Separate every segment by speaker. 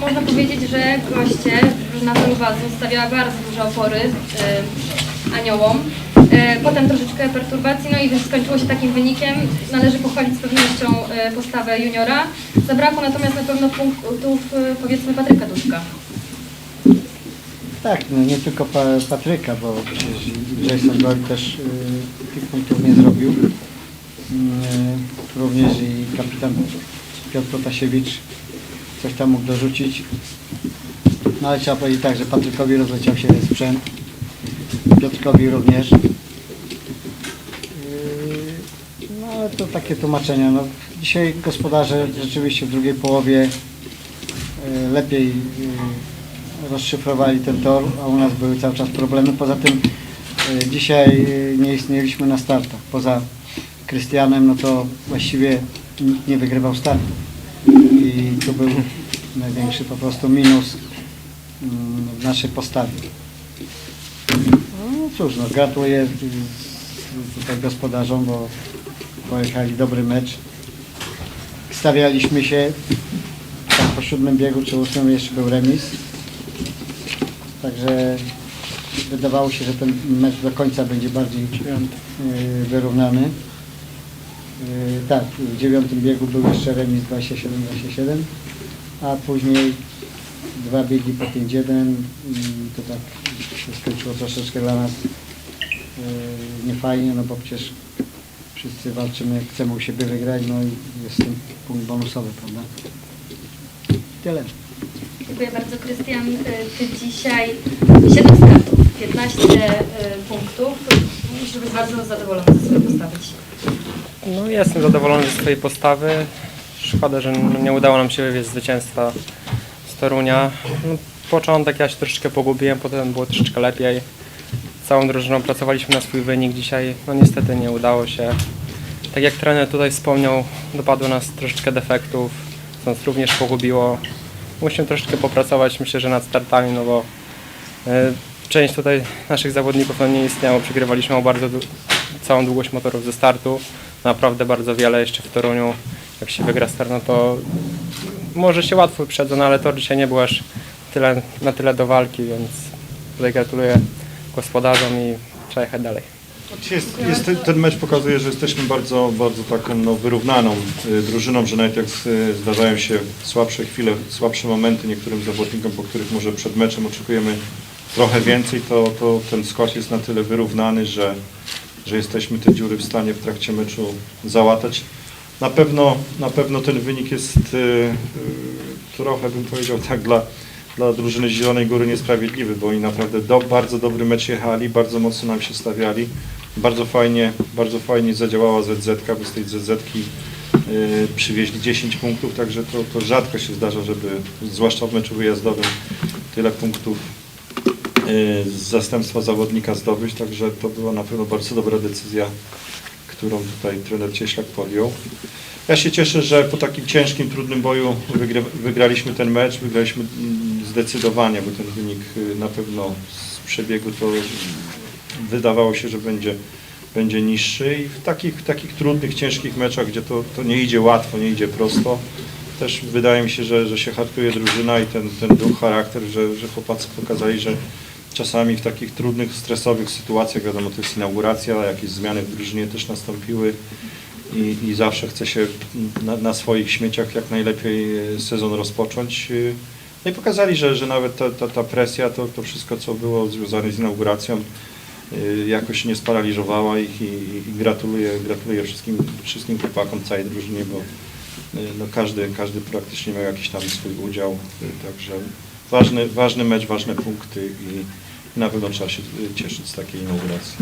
Speaker 1: Można powiedzieć, że goście, drużyna Wazu stawiała bardzo duże opory aniołom. Y, potem troszeczkę perturbacji, no i skończyło się takim wynikiem. Należy pochwalić z pewnością y, postawę juniora. Zabrakło natomiast na pewno punktów y, powiedzmy Patryka Duszka.
Speaker 2: Tak, no nie tylko pa, Patryka, bo przecież Jason Boyd też y, tych punktów nie zrobił. Y, również i kapitan Piotr Protasiewicz coś tam mógł dorzucić. No ale trzeba powiedzieć tak, że Patrykowi rozleciał się sprzęt. Piotrkowi również. Yy, No ale to takie tłumaczenia. No, dzisiaj gospodarze rzeczywiście w drugiej połowie e, lepiej e, rozszyfrowali ten tor, a u nas były cały czas problemy. Poza tym dzisiaj nie istnieliśmy na startach. Poza Krystianem, no to właściwie nikt nie wygrywał startu. I to był największy po prostu minus mm, w naszej postawie. No cóż, no gratuluję tutaj gospodarzom, bo pojechali dobry mecz. Stawialiśmy się tam po siódmym biegu czy ósmym jeszcze był remis. Także wydawało się, że ten mecz do końca będzie bardziej y, wyrównany. Y, Tak, w dziewiątym biegu był jeszcze remis 27-27, a później dwa biegi po 5-1 i to tak się skończyło troszeczkę dla nas y, niefajnie, no bo przecież wszyscy walczymy, chcemy u siebie wygrać, no i jest ten punkt bonusowy, prawda? Tyle.
Speaker 1: Dziękuję bardzo Krystian. Y, Ty dzisiaj 7 startów, 15 y, punktów. Musisz być bardzo zadowolony ze swojej postawy dzisiaj.
Speaker 3: No jestem zadowolony ze swojej postawy. Szkoda, że nie udało nam się wywieźć zwycięstwa z Torunia. No, początek ja się troszeczkę pogubiłem, potem było troszeczkę lepiej. Całą drużyną pracowaliśmy na swój wynik dzisiaj. No niestety nie udało się. Tak jak trener tutaj wspomniał, dopadło nas troszeczkę defektów, co nas również pogubiło. Musimy troszeczkę popracować, myślę, że nad startami, no bo e, część tutaj naszych zawodników no, nie istniało. Przegrywaliśmy o bardzo całą długość motorów ze startu. Naprawdę bardzo wiele jeszcze w Toruniu. Jak się wygra start, no to może się łatwo wyprzedzą, no ale tor dzisiaj nie był aż tyle, na tyle do walki, więc tutaj gratuluję gospodarzom i trzeba jechać dalej.
Speaker 4: Jest, jest, ten- ten mecz pokazuje, że jesteśmy bardzo, bardzo taką no, wyrównaną y, drużyną, że nawet jak y, zdarzają się słabsze chwile, słabsze momenty niektórym zawodnikom, po których może przed meczem oczekujemy trochę więcej, to, to ten skład jest na tyle wyrównany, że, że jesteśmy te dziury w stanie w trakcie meczu załatać. Na pewno, na pewno ten wynik jest y, y, trochę, bym powiedział tak, dla, dla drużyny Zielonej Góry niesprawiedliwy, bo oni naprawdę do, bardzo dobry mecz jechali, bardzo mocno nam się stawiali. Bardzo fajnie, bardzo fajnie zadziałała ZZ, bo z tej ZZ y, przywieźli 10 punktów, także to, to rzadko się zdarza, żeby zwłaszcza w meczu wyjazdowym tyle punktów z zastępstwa zawodnika zdobyć, także to była na pewno bardzo dobra decyzja, którą tutaj trener Cieślak podjął. Ja się cieszę, że po takim ciężkim, trudnym boju wygry, wygraliśmy ten mecz, wygraliśmy mm, zdecydowanie, bo ten wynik y, na pewno z przebiegu to wydawało się, że będzie, będzie niższy i w takich, takich trudnych, ciężkich meczach, gdzie to, to nie idzie łatwo, nie idzie prosto, też wydaje mi się, że, że się hartuje drużyna i ten, ten duch, charakter, że, że chłopacy pokazali, że czasami w takich trudnych, stresowych sytuacjach, wiadomo, to jest inauguracja, jakieś zmiany w drużynie też nastąpiły i, i zawsze chce się na, na swoich śmieciach jak najlepiej e, sezon rozpocząć. E, No i pokazali, że, że nawet ta, ta, ta presja, to, to wszystko, co było związane z inauguracją, e, jakoś nie sparaliżowała ich i, i- gratuluję, gratuluję wszystkim, wszystkim chłopakom, całej drużynie, bo no każdy, każdy praktycznie miał jakiś tam swój udział, także ważny, ważny mecz, ważne punkty i na pewno trzeba się e, cieszyć z takiej inauguracji.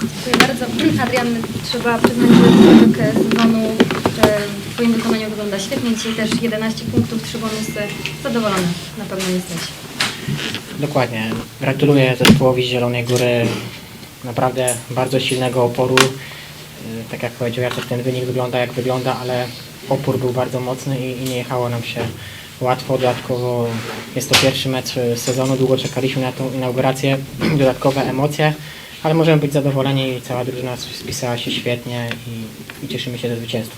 Speaker 1: Dziękuję bardzo. Adrian, trzeba przyznać, że drużykę sezonu e, w Twoim wykonaniu wygląda świetnie. Dzisiaj też 11 punktów, 3 bonusy. Zadowolony na pewno jesteś.
Speaker 5: Dokładnie. Gratuluję zespołowi z Zielonej Góry naprawdę bardzo silnego oporu. Yy, Tak jak powiedział Jacek, ten wynik wygląda jak wygląda, ale opór był bardzo mocny i, i nie jechało nam się łatwo. Dodatkowo jest to pierwszy mecz sezonu, długo czekaliśmy na tą inaugurację, dodatkowe emocje, ale możemy być zadowoleni i cała drużyna spisała się świetnie i, i cieszymy się ze zwycięstwa.